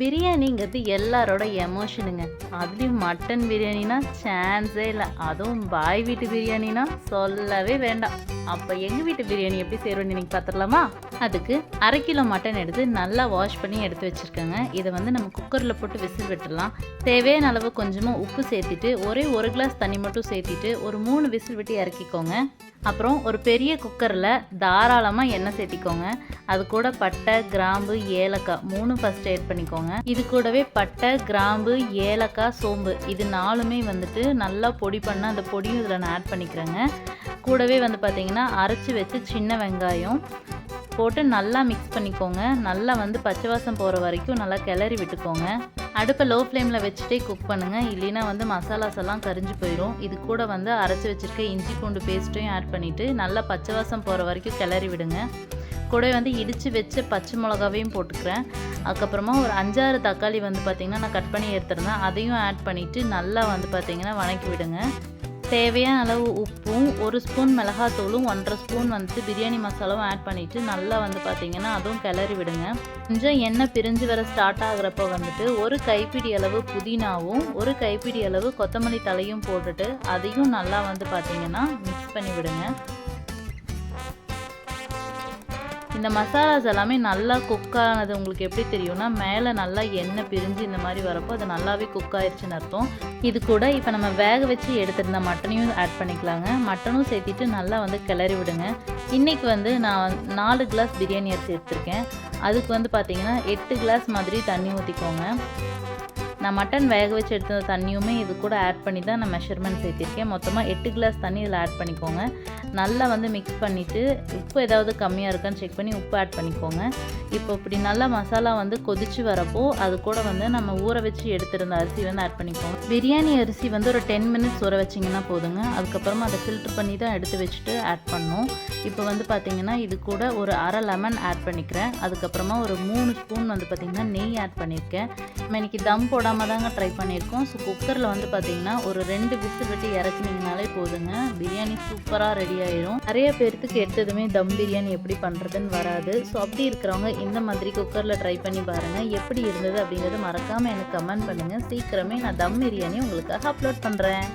பிரியாணிங்கிறது எல்லாரோட எமோஷனுங்க அதுலேயும் மட்டன் பிரியாணினா சான்ஸே இல்லை. அதுவும் பாய் வீட்டு பிரியாணினா சொல்லவே வேண்டாம். அப்போ எங்கள் வீட்டு பிரியாணி எப்படி செய்கிறோன்னு இன்னைக்கு பார்த்துடலாமா அதுக்கு அரை கிலோ மட்டன் எடுத்து நல்லா வாஷ் பண்ணி எடுத்து வச்சுருக்கேங்க. இதை வந்து நம்ம குக்கரில் போட்டு விசில் விட்டுடலாம். தேவையான அளவு கொஞ்சமாக உப்பு சேர்த்துட்டு ஒரே ஒரு கிளாஸ் தண்ணி மட்டும் சேர்த்திட்டு ஒரு மூணு விசில் விட்டு இறக்கிக்கோங்க. அப்புறம் ஒரு பெரிய குக்கரில் தாராளமாக எண்ணெய் சேர்த்திக்கோங்க. அது கூட பட்டை கிராம்பு ஏலக்காய் மூணு ஃபஸ்ட் ஆட் பண்ணிக்கோங்க. இது கூடவே பட்டை கிராம்பு ஏலக்காய் சோம்பு. இது நாலுமே வந்துட்டு நல்லா பொடி பண்ண அந்த பொடியும் இதில் நான் ஆட் பண்ணிக்கிறேங்க. கூடவே வந்து பார்த்திங்கன்னா அரைச்சி வச்சு சின்ன வெங்காயம் போட்டு நல்லா மிக்ஸ் பண்ணிக்கோங்க. நல்லா வந்து பச்சை வாசம் போகிற வரைக்கும் நல்லா கிளறி விட்டுக்கோங்க. அடுப்பை லோ ஃப்ளேமில் வச்சுட்டே குக் பண்ணுங்கள் இல்லைன்னா வந்து மசாலாஸ் எல்லாம் கரிஞ்சு போயிடும் இது கூட வந்து அரைச்சி வச்சுருக்க இஞ்சி பூண்டு பேஸ்ட்டையும் ஆட் பண்ணிவிட்டு நல்லா பச்சை வாசம் போகிற வரைக்கும் கிளறி விடுங்க. கூட வந்து இடித்து வச்ச பச்சை மிளகாவையும் போட்டுக்கிறேன். அதுக்கப்புறமா ஒரு அஞ்சாறு தக்காளி வந்து பார்த்திங்கன்னா நான் கட் பண்ணி எடுத்துருந்தேன். அதையும் ஆட் பண்ணிவிட்டு நல்லா வந்து பார்த்திங்கன்னா வணக்கி விடுங்க. தேவையான அளவு உப்பும் ஒரு ஸ்பூன் மிளகாத்தூளும் ஒன்றரை ஸ்பூன் வந்துட்டு பிரியாணி மசாலாவும் ஆட் பண்ணிவிட்டு நல்லா வந்து பார்த்திங்கன்னா அதுவும் கிளறி விடுங்க. கொஞ்சம் எண்ணெய் பிரிஞ்சு வர ஸ்டார்ட் ஆகுறப்போ வந்துட்டு ஒரு கைப்பிடி அளவு புதினாவும் ஒரு கைப்பிடி அளவு கொத்தமல்லி தலையும் போட்டுட்டு அதையும் நல்லா வந்து பார்த்திங்கன்னா மிக்ஸ் பண்ணி விடுங்க. இந்த மசாலாஸ் எல்லாமே நல்லா குக் ஆனது உங்களுக்கு எப்படி தெரியும்னா மேலே நல்லா எண்ணெய் பிரிஞ்சு இந்த மாதிரி வரப்போ அது நல்லாவே குக் ஆயிடுச்சுன்னு அர்த்தம். இது கூட இப்போ நம்ம வேக வச்சு எடுத்திருந்த மட்டனையும் ஆட் பண்ணிக்கலாங்க. மட்டனும் சேர்த்திட்டு நல்லா வந்து கிளறி விடுங்க. இன்றைக்கி வந்து நான் நாலு கிளாஸ் பிரியாணி அரிசி எடுத்திருக்கேன். அதுக்கு வந்து பார்த்திங்கன்னா எட்டு கிளாஸ் மாதிரி தண்ணி ஊற்றிக்கோங்க நான் மட்டன் வேக வச்சு எடுத்த தண்ணியுமே இது கூட ஆட் பண்ணி தான் நான் மெஷர்மெண்ட் சேர்த்திருக்கேன் மொத்தமாக எட்டு கிளாஸ் தண்ணி இதில் ஆட் பண்ணிக்கோங்க. நல்லா வந்து மிக்ஸ் பண்ணிவிட்டு உப்பு ஏதாவது கம்மியாக இருக்கான்னு செக் பண்ணி உப்பு ஆட் பண்ணிக்கோங்க. இப்போ இப்படி நல்லா மசாலா வந்து கொதிச்சு வரப்போ அது கூட வந்து நம்ம ஊற வச்சு எடுத்திருந்த அரிசி வந்து ஆட் பண்ணிக்கோங்க. பிரியாணி அரிசி வந்து ஒரு டென் மினிட்ஸ் ஊற வச்சிங்கன்னா போதுங்க. அதுக்கப்புறமா அதை ஃபில்ட்ரு பண்ணி தான் எடுத்து வச்சுட்டு ஆட் பண்ணோம். இப்போ வந்து பார்த்திங்கன்னா இது கூட ஒரு அரை லெமன் ஆட் பண்ணிக்கிறேன். அதுக்கப்புறமா ஒரு மூணு ஸ்பூன் வந்து பார்த்திங்கன்னா நெய் ஆட் பண்ணியிருக்கேன். நம்ம இன்னைக்கு தம் போடாமல் தாங்க ட்ரை பண்ணியிருக்கோம். ஸோ குக்கரில் வந்து பார்த்திங்கன்னா ஒரு ரெண்டு விசில் விட்டு இறக்குனீங்கனாலே போதுங்க. பிரியாணி சூப்பராக ரெடி ஆயிரும். நிறைய பேர்த்துக்கு எடுத்ததுமே தம் பிரியாணி எப்படி பண்ணுறதுன்னு வராது. ஸோ அப்படி இருக்கிறவங்க இந்த மாதிரி குக்கரில் ட்ரை பண்ணி பாருங்கள் எப்படி இருந்தது அப்படிங்கிறத மறக்காமல் எனக்கு கமெண்ட் பண்ணுங்கள் சீக்கிரமே நான் தம் பிரியாணி உங்களுக்காக அப்லோட் பண்ணுறேன்